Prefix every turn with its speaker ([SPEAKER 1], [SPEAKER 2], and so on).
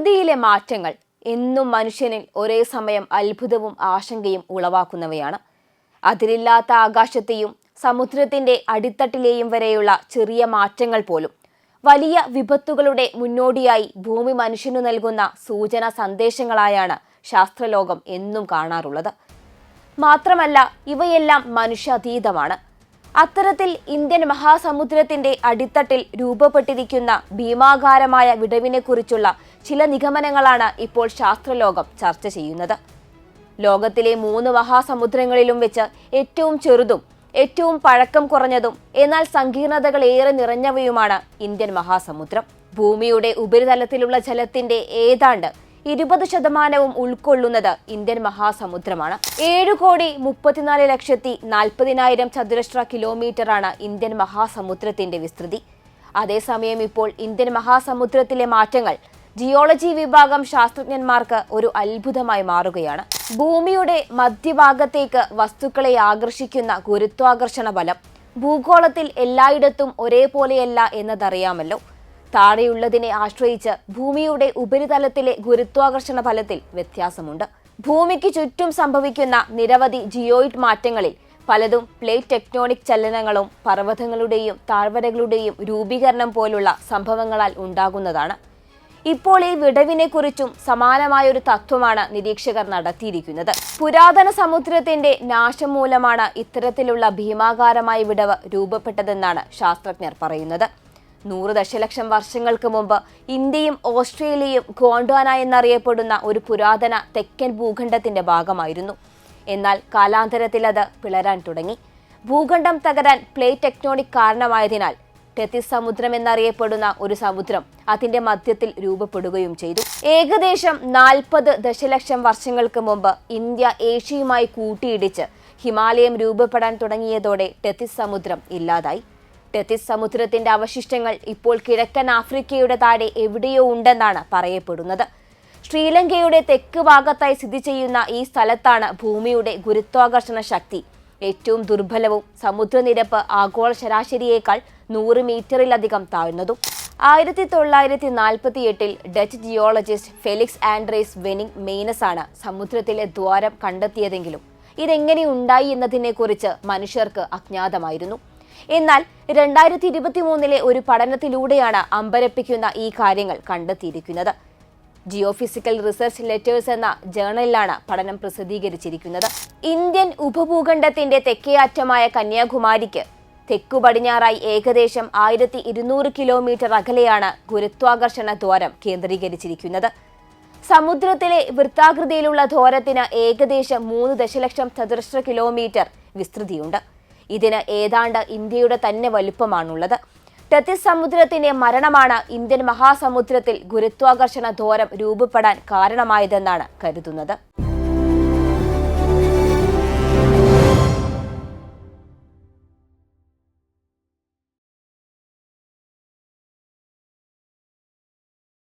[SPEAKER 1] പ്രകൃതിയിലെ മാറ്റങ്ങൾ എന്നും മനുഷ്യനിൽ ഒരേ സമയം അത്ഭുതവും ആശങ്കയും ഉളവാക്കുന്നവയാണ്. അതിരില്ലാത്ത ആകാശത്തെയും സമുദ്രത്തിന്റെ അടിത്തട്ടിലെയും വരെയുള്ള ചെറിയ മാറ്റങ്ങൾ പോലും വലിയ വിപത്തുകളുടെ മുന്നോടിയായി ഭൂമി മനുഷ്യനു നൽകുന്ന സൂചന സന്ദേശങ്ങളായാണ് ശാസ്ത്രലോകം എന്നും കാണാറുള്ളത്. മാത്രമല്ല ഇവയെല്ലാം മനുഷ്യാതീതമാണ്. അത്തരത്തിൽ ഇന്ത്യൻ മഹാസമുദ്രത്തിന്റെ അടിത്തട്ടിൽ രൂപപ്പെട്ടിരിക്കുന്ന ഭീമാകാരമായ വിടവിനെക്കുറിച്ചുള്ള ചില നിഗമനങ്ങളാണ് ഇപ്പോൾ ശാസ്ത്രലോകം ചർച്ച ചെയ്യുന്നത്. ലോകത്തിലെ മൂന്ന് മഹാസമുദ്രങ്ങളിലും വെച്ച് ഏറ്റവും ചെറുതും ഏറ്റവും പഴക്കം കുറഞ്ഞതും എന്നാൽ സങ്കീർണതകൾ ഏറെ നിറഞ്ഞവയുമാണ് ഇന്ത്യൻ മഹാസമുദ്രം. ഭൂമിയുടെ ഉപരിതലത്തിലുള്ള ജലത്തിന്റെ ഏതാണ്ട് ഇരുപത് ശതമാനവും ഉൾക്കൊള്ളുന്നത് ഇന്ത്യൻ മഹാസമുദ്രമാണ്. ഏഴു കോടി മുപ്പത്തിനാല് ലക്ഷത്തി നാൽപ്പതിനായിരം ചതുരശ്ര കിലോമീറ്ററാണ് ഇന്ത്യൻ മഹാസമുദ്രത്തിന്റെ വിസ്തൃതി. അതേസമയം ഇപ്പോൾ ഇന്ത്യൻ മഹാസമുദ്രത്തിലെ മാറ്റങ്ങൾ ജിയോളജി വിഭാഗം ശാസ്ത്രജ്ഞന്മാർക്ക് ഒരു അത്ഭുതമായി മാറുകയാണ്. ഭൂമിയുടെ മധ്യഭാഗത്തേക്ക് വസ്തുക്കളെ ആകർഷിക്കുന്ന ഗുരുത്വാകർഷണ ബലം ഭൂഗോളത്തിൽ എല്ലായിടത്തും ഒരേപോലെയല്ല എന്നതറിയാമല്ലോ. താഴെയുള്ളതിനെ ആശ്രയിച്ച് ഭൂമിയുടെ ഉപരിതലത്തിലെ ഗുരുത്വാകർഷണ ഫലത്തിൽ വ്യത്യാസമുണ്ട്. ഭൂമിക്ക് ചുറ്റും സംഭവിക്കുന്ന നിരവധി ജിയോയിഡ് മാറ്റങ്ങളിൽ പലതും പ്ലേറ്റ് ടെക്ടോണിക് ചലനങ്ങളും പർവതങ്ങളുടെയും താഴ്വരകളുടെയും രൂപീകരണം പോലുള്ള സംഭവങ്ങളാൽ ഉണ്ടാകുന്നതാണ്. ഇപ്പോൾ ഈ വിടവിനെക്കുറിച്ചും സമാനമായ ഒരു തത്വമാണ് നിരീക്ഷകർ നടത്തിയിരിക്കുന്നത്. പുരാതന സമുദ്രത്തിന്റെ നാശം മൂലമാണ് ഇത്തരത്തിലുള്ള ഭീമാകാരമായ വിടവ് രൂപപ്പെട്ടതെന്നാണ് ശാസ്ത്രജ്ഞർ പറയുന്നത്. നൂറ് ദശലക്ഷം വർഷങ്ങൾക്ക് മുമ്പ് ഇന്ത്യയും ഓസ്ട്രേലിയയും ഗോണ്ടാന എന്നറിയപ്പെടുന്ന ഒരു പുരാതന തെക്കൻ ഭൂഖണ്ഡത്തിന്റെ ഭാഗമായിരുന്നു. എന്നാൽ കാലാന്തരത്തിൽ അത് പിളരാൻ തുടങ്ങി. ഭൂഖണ്ഡം തകരാൻ പ്ലേറ്റ് ടെക്നോണിക് കാരണമായതിനാൽ ടെത്തിസ് സമുദ്രം എന്നറിയപ്പെടുന്ന ഒരു സമുദ്രം അതിന്റെ മധ്യത്തിൽ രൂപപ്പെടുകയും ചെയ്തു. ഏകദേശം നാൽപ്പത് ദശലക്ഷം വർഷങ്ങൾക്ക് മുമ്പ് ഇന്ത്യ ഏഷ്യയുമായി കൂട്ടിയിടിച്ച് ഹിമാലയം രൂപപ്പെടാൻ തുടങ്ങിയതോടെ ടെത്തിസ് സമുദ്രം ഇല്ലാതായി. ടെത്തിസ് സമുദ്രത്തിന്റെ അവശിഷ്ടങ്ങൾ ഇപ്പോൾ കിഴക്കൻ ആഫ്രിക്കയുടെ താഴെ എവിടെയോ ഉണ്ടെന്നാണ് പറയപ്പെടുന്നത്. ശ്രീലങ്കയുടെ തെക്ക് ഭാഗത്തായി സ്ഥിതി ചെയ്യുന്ന ഈ സ്ഥലത്താണ് ഭൂമിയുടെ ഗുരുത്വാകർഷണ ശക്തി. ഏറ്റവും ദുർബലവും സമുദ്രനിരപ്പ് ആഗോള ശരാശരിയേക്കാൾ നൂറ് മീറ്ററിലധികം താഴ്ന്നതും. ആയിരത്തി തൊള്ളായിരത്തി നാൽപ്പത്തി എട്ടിൽ Dutch geologist Felix Andries Vening Meinesz ആണ് സമുദ്രത്തിലെ ദ്വാരം കണ്ടെത്തിയതെങ്കിലും ഇതെങ്ങനെ ഉണ്ടായി എന്നതിനെക്കുറിച്ച് മനുഷ്യർക്ക് അജ്ഞാതമായിരുന്നു. എന്നാൽ രണ്ടായിരത്തി ഇരുപത്തി മൂന്നിലെ ഒരു പഠനത്തിലൂടെയാണ് അമ്പരപ്പിക്കുന്ന ഈ കാര്യങ്ങൾ കണ്ടെത്തിയിരിക്കുന്നത്. ജിയോഫിസിക്കൽ റിസർച്ച് ലെറ്റേഴ്സ് എന്ന ജേണലിലാണ് പഠനം പ്രസിദ്ധീകരിച്ചിരിക്കുന്നത്. ഇന്ത്യൻ ഉപഭൂഖണ്ഡത്തിന്റെ തെക്കേ അറ്റമായ കന്യാകുമാരിക്ക് തെക്കു പടിഞ്ഞാറായി ഏകദേശം ആയിരത്തി ഇരുന്നൂറ് കിലോമീറ്റർ അകലെയാണ് ഗുരുത്വാകർഷണ ദ്വാരം കേന്ദ്രീകരിച്ചിരിക്കുന്നത്. സമുദ്രത്തിലെ വൃത്താകൃതിയിലുള്ള ദ്വാരത്തിന് ഏകദേശം മൂന്ന് ദശലക്ഷം ചതുരശ്ര കിലോമീറ്റർ വിസ്തൃതിയുണ്ട്. ഇതിന് ഏതാണ്ട് ഇന്ത്യയുടെ തന്നെ വലുപ്പമാണുള്ളത്. ടെത്തിസ് സമുദ്രത്തിന്റെ മരണമാണ് ഇന്ത്യൻ മഹാസമുദ്രത്തിൽ ഗുരുത്വാകർഷണ ധോരം രൂപപ്പെടാൻ കാരണമായതെന്നാണ് കരുതുന്നത്.